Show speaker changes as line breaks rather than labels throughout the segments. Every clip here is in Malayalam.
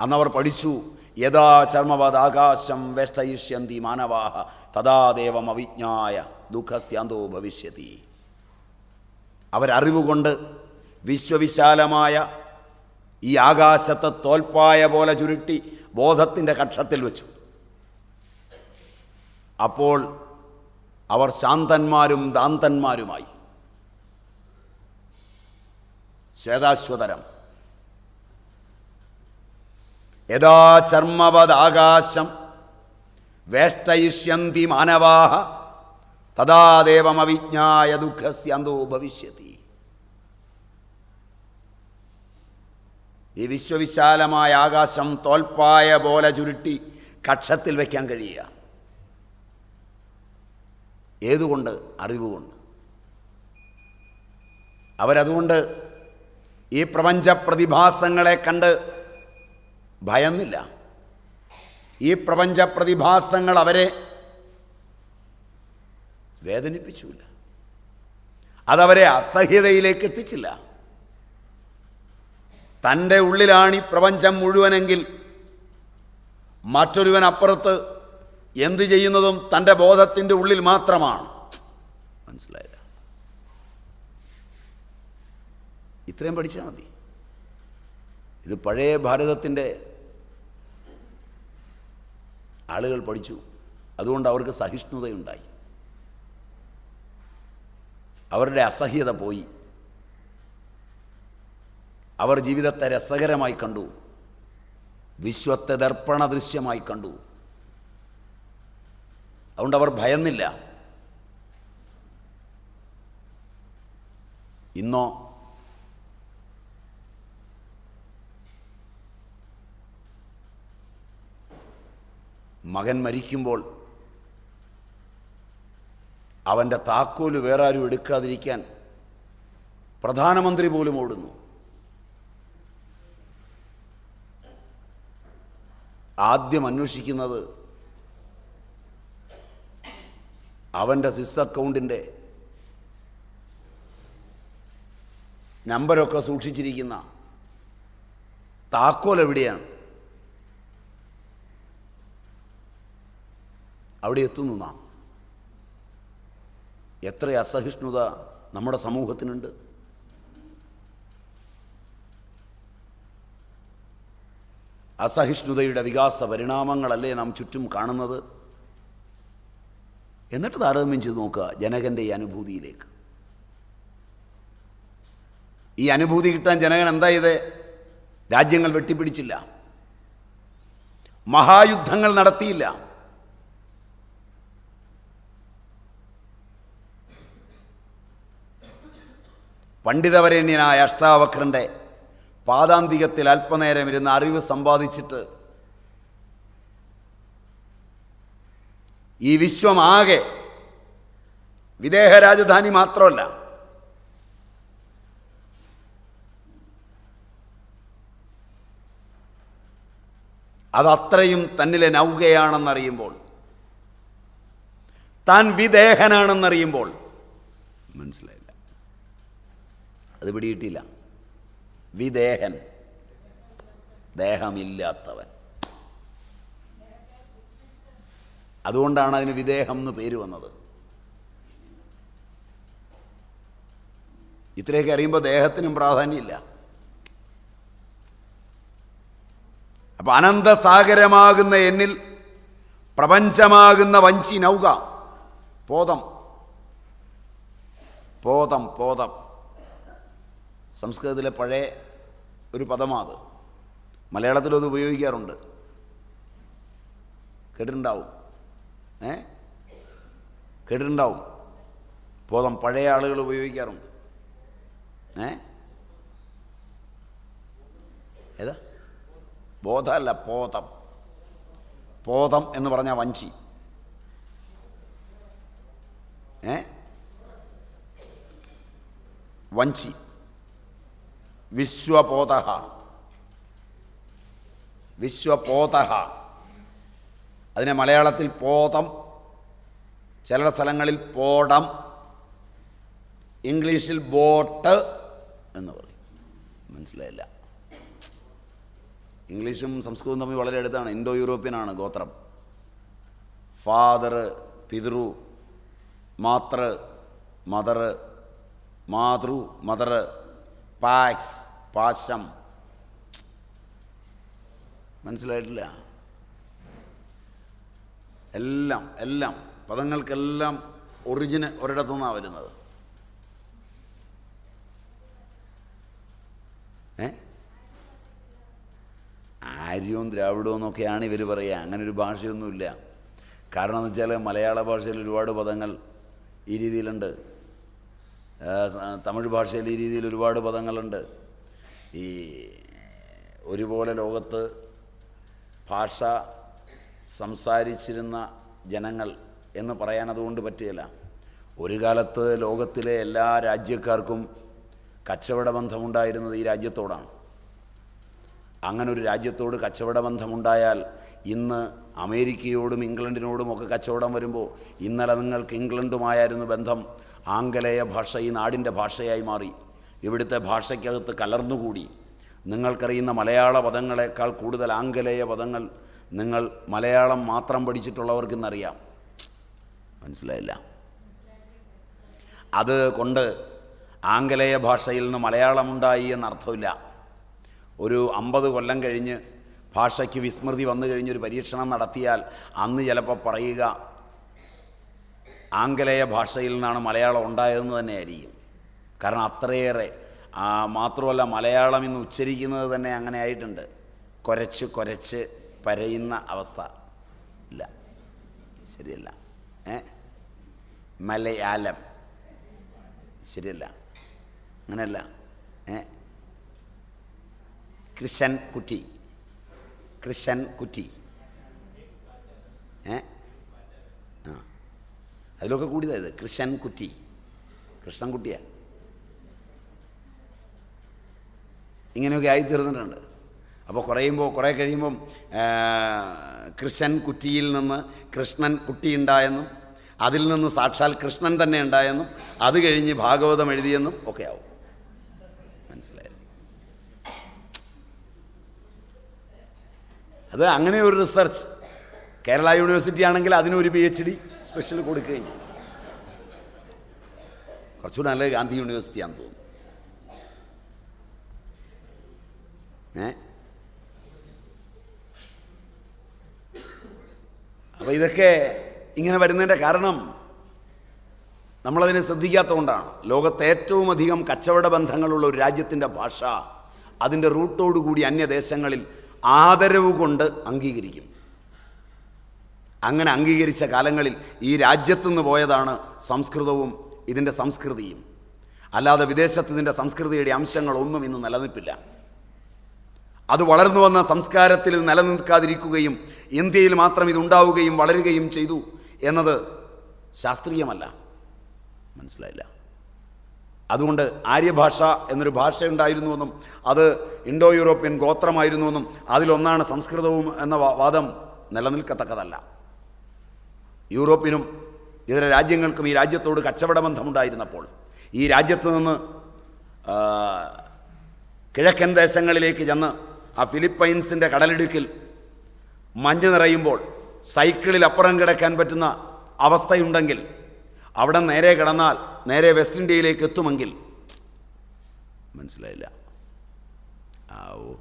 അന്നവർ പഠിച്ചു. യഥാ ചർമ്മവത് ആകാശം വേഷ്ടയിഷ്യന്തി മാനവാഹ. തഥാ ദേവം അവിജ്ഞായ ദുഃഖസ്യാന്തോ ഭവിഷ്യതി. അവരറിവുകൊണ്ട് വിശ്വവിശാലമായ ഈ ആകാശത്തെ തോൽപ്പായ പോലെ ചുരുട്ടി ബോധത്തിന്റെ കക്ഷത്തിൽ വെച്ചു. അപ്പോൾ അവർ ശാന്തന്മാരും ദാന്തന്മാരുമായി. ശ്വേതാശ്വതരം. യഥാ ചർമ്മവദാകാശം വേഷ്ടയിഷ്യന്തി മാനവാഹ തഥാ ദേവമവിജ്ഞായ ദുഃഖസ്യന്തോ ഭവിഷ്യത്തി ഈ വിശ്വവിശാലമായ ആകാശം തോൽപ്പായ പോലെ ചുരുട്ടി കക്ഷത്തിൽ വയ്ക്കാൻ കഴിയുക. ഏതുകൊണ്ട്? അറിവുകൊണ്ട്. അവരതുകൊണ്ട് ഈ പ്രപഞ്ച പ്രതിഭാസങ്ങളെ കണ്ട് ഭയന്നില്ല. ഈ പ്രപഞ്ച പ്രതിഭാസങ്ങൾ അവരെ വേദനിപ്പിച്ചില്ല. അതവരെ അസഹ്യതയിലേക്ക് എത്തിച്ചില്ല. തന്റെ ഉള്ളിലാണ് ഈ പ്രപഞ്ചം മുഴുവനെങ്കിൽ മറ്റൊരുവൻ അപ്പുറത്ത് എന്തു ചെയ്യുന്നതും തന്റെ ബോധത്തിന്റെ ഉള്ളിൽ മാത്രമാണ്. മനസ്സിലായില്ല? ഇത്രയും പഠിച്ചാൽ മതി. ഇത് പഴയ ഭാരതത്തിന്റെ ആളുകൾ പഠിച്ചു. അതുകൊണ്ട് അവർക്ക് സഹിഷ്ണുതയുണ്ടായി. അവരുടെ അസഹ്യത പോയി. അവർ ജീവിതത്തെ രസകരമായി കണ്ടു. വിശ്വത്തെ ദർപ്പണ ദൃശ്യമായി കണ്ടു. അതുകൊണ്ട് അവർ ഭയന്നില്ല. ഇന്നോ മകൻ മരിക്കുമ്പോൾ അവന്റെ താക്കോൽ വേറെ ആരും എടുക്കാതിരിക്കാൻ പ്രധാനമന്ത്രി പോലും ഓടുന്നു. ആദ്യം അന്വേഷിക്കുന്നത് അവന്റെ സ്വിസ് അക്കൗണ്ടിന്റെ നമ്പരൊക്കെ സൂക്ഷിച്ചിരിക്കുന്ന താക്കോൽ എവിടെയാണ് അവിടെ എത്തുന്നു നാം. എത്ര അസഹിഷ്ണുത നമ്മുടെ സമൂഹത്തിനുണ്ട്. അസഹിഷ്ണുതയുടെ വികാസ പരിണാമങ്ങളല്ലേ നാം ചുറ്റും കാണുന്നത്? എന്നിട്ട് താരതമ്യം ചെയ്ത് നോക്കുക ജനകന്റെ ഈ അനുഭൂതിയിലേക്ക്. ഈ അനുഭൂതി കിട്ടാൻ ജനകൻ എന്താ ചെയ്തേ? രാജ്യങ്ങൾ വെട്ടിപ്പിടിച്ചില്ല. മഹായുദ്ധങ്ങൾ നടത്തിയില്ല. പണ്ഡിതവരണ്യനായ അഷ്ടാവക്രന്റെ പാദാന്തികത്തിൽ അല്പനേരം ഇരുന്ന് അറിവ് സമ്പാദിച്ചിട്ട് ഈ വിശ്വമാകെ വിദേഹ രാജധാനി മാത്രമല്ല അതത്രയും തന്നിലെ നൗകയാണെന്നറിയുമ്പോൾ താൻ വിദേഹനാണെന്നറിയുമ്പോൾ മനസ്സിലായില്ല അത് പിടിയിട്ടില്ല വിദേഹൻ. ദേഹമില്ലാത്തവൻ. അതുകൊണ്ടാണ് അതിന് വിദേഹം എന്ന് പേര് വന്നത്. ഇത്രയൊക്കെ അറിയുമ്പോൾ ദേഹത്തിനും പ്രാധാന്യമില്ല. അപ്പൊ അനന്തസാഗരമാകുന്ന എന്നിൽ പ്രപഞ്ചമാകുന്ന വഞ്ചി നൗക. പോതം. പോതം പോതം. സംസ്കൃതത്തിലെ പഴയ ഒരു പദമാണ് അത് മലയാളത്തിലും അത് ഉപയോഗിക്കാറുണ്ട്. കേട്ടിട്ടുണ്ടാവും. ഏ? കേട്ടിട്ടുണ്ടാവും. പോതം പഴയ ആളുകൾ ഉപയോഗിക്കാറുണ്ട്. ഏ? ഏതാ? ബോധമല്ല പോതം. പോതം എന്ന് പറഞ്ഞാൽ വഞ്ചി. ഏ? വഞ്ചി. വിശ്വപോത വിശ്വപോത അതിനെ മലയാളത്തിൽ പോതം ചില സ്ഥലങ്ങളിൽ പോടം ഇംഗ്ലീഷിൽ ബോട്ട് എന്ന് പറയും. മനസ്സിലായില്ല. ഇംഗ്ലീഷും സംസ്കൃതവും തമ്മിൽ വളരെ അടുത്താണ്. ഇൻഡോ യൂറോപ്യനാണ് ഗോത്രം. ഫാദർ പിതൃ മാതൃ മദർ മാതൃ മദർ പാക്സ് പാശം. മനസ്സിലായിട്ടില്ല? എല്ലാം എല്ലാം പദങ്ങൾക്കെല്ലാം ഒറിജിന് ഒരിടത്തു നിന്നാണ് വരുന്നത്. ഏ? ആര്യവും ദ്രാവിഡവും എന്നൊക്കെയാണ് ഇവർ പറയുക. അങ്ങനെ ഒരു ഭാഷയൊന്നുമില്ല. കാരണം എന്ന് വെച്ചാൽ മലയാള ഭാഷയിൽ ഒരുപാട് പദങ്ങൾ ഈ രീതിയിലുണ്ട്. തമിഴ് ഭാഷയിൽ ഈ രീതിയിൽ ഒരുപാട് പദങ്ങളുണ്ട്. ഈ ഒരുപോലെ ലോകത്ത് ഭാഷ സംസാരിച്ചിരുന്ന ജനങ്ങൾ എന്ന് പറയാൻ അതുകൊണ്ട് പറ്റുകയില്ല. ഒരു കാലത്ത് ലോകത്തിലെ എല്ലാ രാജ്യക്കാർക്കും കച്ചവട ബന്ധമുണ്ടായിരുന്നത് ഈ രാജ്യത്തോടാണ്. അങ്ങനൊരു രാജ്യത്തോട് കച്ചവട ബന്ധമുണ്ടായാൽ ഇന്ന് അമേരിക്കയോടും ഇംഗ്ലണ്ടിനോടും ഒക്കെ കച്ചവടം വരുമ്പോൾ ഇന്നലെ നിങ്ങൾക്ക് ഇംഗ്ലണ്ടുമായിരുന്നു ബന്ധം. ആംഗലേയ ഭാഷ ഈ നാടിന്റെ ഭാഷയായി മാറി. ഇവിടുത്തെ ഭാഷയ്ക്കകത്ത് കലർന്നുകൂടി. നിങ്ങൾക്കറിയുന്ന മലയാള പദങ്ങളെക്കാൾ കൂടുതൽ ആംഗലേയ പദങ്ങൾ നിങ്ങൾ മലയാളം മാത്രം പഠിച്ചിട്ടുള്ളവർക്ക് ഇന്നറിയാം മനസ്സിലായില്ല? അത് കൊണ്ട് ആംഗലേയ ഭാഷയിൽ നിന്ന് മലയാളമുണ്ടായി എന്നർത്ഥമില്ല. ഒരു അമ്പത് കൊല്ലം കഴിഞ്ഞ് ഭാഷയ്ക്ക് വിസ്മൃതി വന്നു കഴിഞ്ഞൊരു പരീക്ഷണം നടത്തിയാൽ അന്ന് ചിലപ്പോൾ പറയുക ആംഗലേയ ഭാഷയിൽ നിന്നാണ് മലയാളം ഉണ്ടായതെന്ന് തന്നെയായിരിക്കും. കാരണം അത്രയേറെ മാത്രമല്ല മലയാളം ഇന്ന് ഉച്ചരിക്കുന്നത് തന്നെ അങ്ങനെ ആയിട്ടുണ്ട്. കുരച്ച് കുരച്ച് പരയുന്ന അവസ്ഥ. ഇല്ല. ശരിയല്ല. ഏ? മലയാളം. ശരിയല്ല. അങ്ങനെയല്ല. ഏ? കൃഷൻ കുറ്റി കൃഷൻ കുറ്റി. ഏ? ആ. അതിലൊക്കെ കൂടിയതായത് കൃഷ്ണൻ കുറ്റി. കൃഷ്ണൻകുട്ടിയാ ഇങ്ങനെയൊക്കെ ആയിത്തീർന്നിട്ടുണ്ട്. അപ്പോൾ കുറയുമ്പോൾ കുറേ കഴിയുമ്പം കൃഷ്ണൻ കുറ്റിയിൽ നിന്ന് കൃഷ്ണൻ കുട്ടിയുണ്ടായെന്നും അതിൽ നിന്ന് സാക്ഷാൽ കൃഷ്ണൻ തന്നെ ഉണ്ടായെന്നും അത് കഴിഞ്ഞ് ഭാഗവതം എഴുതിയെന്നും ഒക്കെ ആവും. മനസ്സിലായി അത് അങ്ങനെ ഒരു റിസർച്ച് കേരള യൂണിവേഴ്സിറ്റി ആണെങ്കിൽ അതിനൊരു പി എച്ച് ഡി സ്പെഷ്യൽ കൊടുക്കുകയും ചെയ്യും. കുറച്ചുകൂടെ നല്ലത് ഗാന്ധി യൂണിവേഴ്സിറ്റിയാണെന്ന് തോന്നുന്നു. ഏ? അപ്പോൾ ഇതൊക്കെ ഇങ്ങനെ വരുന്നതിന്റെ കാരണം നമ്മളതിനെ ശ്രദ്ധിക്കാത്തതുകൊണ്ടാണ്. ലോകത്തെ ഏറ്റവും അധികം കച്ചവട ബന്ധങ്ങളുള്ള ഒരു രാജ്യത്തിന്റെ ഭാഷ അതിന്റെ റൂട്ടോടുകൂടി അന്യദേശങ്ങളിൽ ആദരവ് കൊണ്ട് അംഗീകരിക്കും. അങ്ങനെ അംഗീകരിച്ച കാലങ്ങളിൽ ഈ രാജ്യത്തുനിന്ന് പോയതാണ് സംസ്കൃതവും ഇതിന്റെ സംസ്കൃതിയും. അല്ലാതെ വിദേശത്ത് ഇതിന്റെ സംസ്കൃതിയുടെ അംശങ്ങളൊന്നും ഇന്ന് നിലനിൽപ്പില്ല. അത് വളർന്നു വന്ന സംസ്കാരത്തിൽ നിലനിൽക്കാതിരിക്കുകയും ഇന്ത്യയിൽ മാത്രം ഇതുണ്ടാവുകയും വളരുകയും ചെയ്തു എന്നത് ശാസ്ത്രീയമല്ല. മനസ്സിലായില്ല? അതുകൊണ്ട് ആര്യഭാഷ എന്നൊരു ഭാഷയുണ്ടായിരുന്നുവെന്നും അത് ഇൻഡോ യൂറോപ്യൻ ഗോത്രമായിരുന്നുവെന്നും അതിലൊന്നാണ് സംസ്കൃതവും എന്ന വാദം നിലനിൽക്കത്തക്കതല്ല. യൂറോപ്പിനും ഇതര രാജ്യങ്ങൾക്കും ഈ രാജ്യത്തോട് കച്ചവട ബന്ധമുണ്ടായിരുന്നപ്പോൾ ഈ രാജ്യത്ത് നിന്ന് കിഴക്കൻ ദേശങ്ങളിലേക്ക് ചെന്ന് ആ ഫിലിപ്പൈൻസിന്റെ കടലിടുക്കിൽ മഞ്ഞ് നിറയുമ്പോൾ സൈക്കിളിൽ അപ്പുറം കിടക്കാൻ പറ്റുന്ന അവസ്ഥയുണ്ടെങ്കിൽ അവിടെ നേരെ കിടന്നാൽ നേരെ വെസ്റ്റ് ഇന്ത്യയിലേക്ക് എത്തുമെങ്കിൽ മനസ്സിലായില്ല. ആ ഓ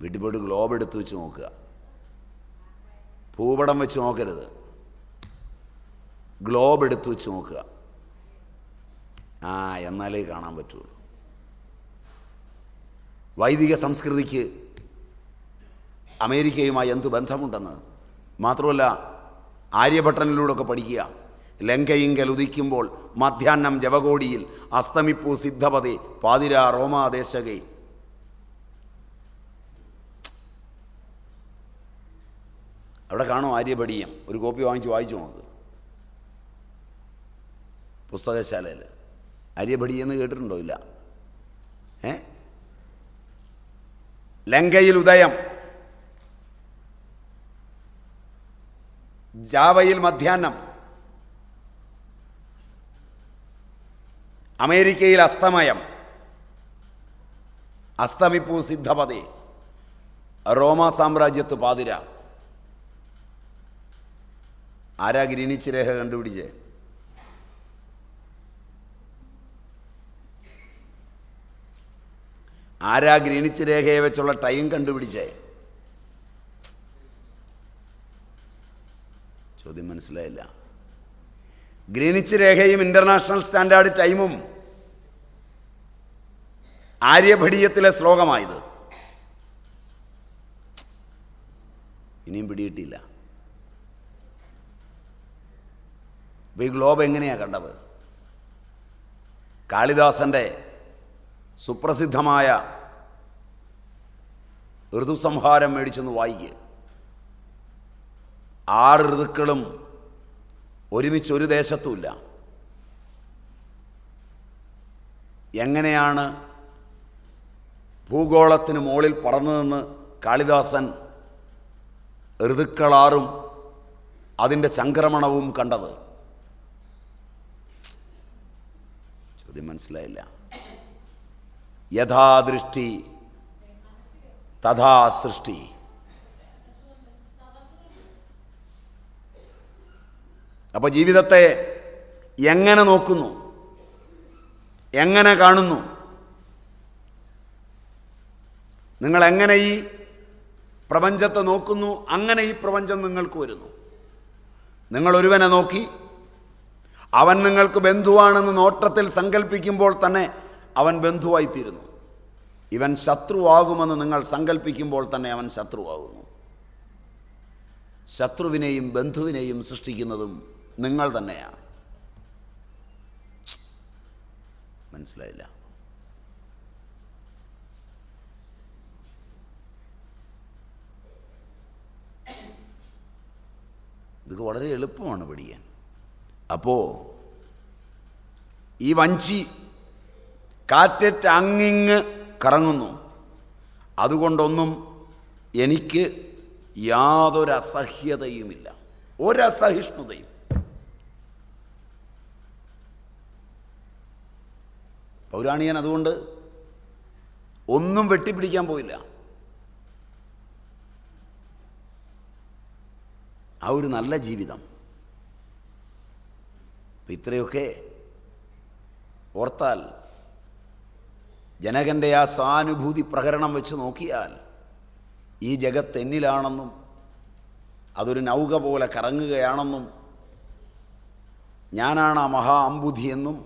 വീട്ടിൽ ഗ്ലോബ് എടുത്ത് വെച്ച് നോക്കുക. ഭൂപടം വെച്ച് നോക്കരുത്. ഗ്ലോബ് എടുത്ത് വെച്ച് നോക്കുക. ആ എന്നാലേ കാണാൻ പറ്റുള്ളൂ. വൈദിക സംസ്കൃതിക്ക് അമേരിക്കയുമായി എന്തു ബന്ധമുണ്ടെന്ന്? മാത്രമല്ല ആര്യഭട്ടനിലൂടെയൊക്കെ പഠിക്കുക. ലങ്കയിങ്കൽ ഉദിക്കുമ്പോൾ മധ്യാഹ്നം ജവകോടിയിൽ അസ്തമിപ്പൂ സിദ്ധപതി പാതിര റോമാദേശകൈ അവിടെ കാണും ആര്യപടിയം ഒരു കോപ്പി വാങ്ങിച്ച് വായിച്ചു നോക്ക്. പുസ്തകശാലയിൽ. ആര്യപടിയെന്ന് കേട്ടിട്ടുണ്ടോ? ഇല്ല. ഏ? ലങ്കയിൽ ഉദയം. ജാവയിൽ മധ്യാഹ്നം. അമേരിക്കയിൽ അസ്തമയം. അസ്തമിപ്പൂ സിദ്ധപതി റോമ സാമ്രാജ്യത്ത് പാതിര. ആരാ ഗ്രീനിച്ച് രേഖ കണ്ടുപിടിച്ചേ? ആരാ ഗ്രീനിച്ച് രേഖയെ വെച്ചുള്ള ടൈം കണ്ടുപിടിച്ചേ? ചോദ്യം മനസ്സിലായില്ല. ഗ്രീനിച്ച് രേഖയും ഇന്റർനാഷണൽ സ്റ്റാൻഡേർഡ് ടൈമും ആര്യഭടീയത്തിലെ ശ്ലോകമായത്. ഇനിയും പിടിയിട്ടില്ല ഈ ഗ്ലോബ് എങ്ങനെയാ കണ്ടത്? കാളിദാസന്റെ സുപ്രസിദ്ധമായ ഋതുസംഹാരം മേടിച്ചൊന്ന് വായിക്കുക ആറ് ഋതുക്കളും ഒരുമിച്ച് ഒരു ദേശത്തുമില്ല. എങ്ങനെയാണ് ഭൂഗോളത്തിന് മുകളിൽ പറന്നു നിന്ന് കാളിദാസൻ ഋതുക്കളാറും അതിന്റെ ചംക്രമണവും കണ്ടത്? ചോദ്യം മനസ്സിലായില്ല. യഥാദൃഷ്ടി തഥാ സൃഷ്ടി അപ്പൊ ജീവിതത്തെ എങ്ങനെ നോക്കുന്നു? എങ്ങനെ കാണുന്നു? നിങ്ങൾ എങ്ങനെ ഈ പ്രപഞ്ചത്തെ നോക്കുന്നു? അങ്ങനെ ഈ പ്രപഞ്ചം നിങ്ങൾക്ക് വരുന്നു. നിങ്ങൾ ഒരുവനെ നോക്കി. അവൻ നിങ്ങൾക്ക് ബന്ധുവാണെന്ന് നോട്ടത്തിൽ സങ്കല്പിക്കുമ്പോൾ തന്നെ അവൻ ബന്ധുവായിത്തീരുന്നു. ഇവൻ ശത്രുവാകുമെന്ന് നിങ്ങൾ സങ്കല്പിക്കുമ്പോൾ തന്നെ അവൻ ശത്രുവാകുന്നു. ശത്രുവിനെയും ബന്ധുവിനെയും സൃഷ്ടിക്കുന്നതും നിങ്ങൾ തന്നെയാണ്. മനസ്സിലായില്ല? ഇതൊക്കെ വളരെ എളുപ്പമാണ് പഠിക്കാൻ. അപ്പോ ഈ വഞ്ചി കാറ്ററ്റ് അങ്ങിങ് കറങ്ങുന്നു. അതുകൊണ്ടൊന്നും എനിക്ക് യാതൊരു അസഹ്യതയുമില്ല ഒരസഹിഷ്ണുതയും. പൗരാണികൻ അതുകൊണ്ട് ഒന്നും വെട്ടിപ്പിടിക്കാൻ പോയില്ല. ആ ഒരു നല്ല ജീവിതം. ഇത്രയൊക്കെ ഓർത്താൽ ജനകന്റെ ആ സാനുഭൂതി പ്രകരണം വെച്ച് നോക്കിയാൽ ഈ ജഗത്ത് എന്നിലാണെന്നും അതൊരു നൗക പോലെ കറങ്ങുകയാണെന്നും ഞാനാണ് ആ മഹാ അമ്പുധി എന്നും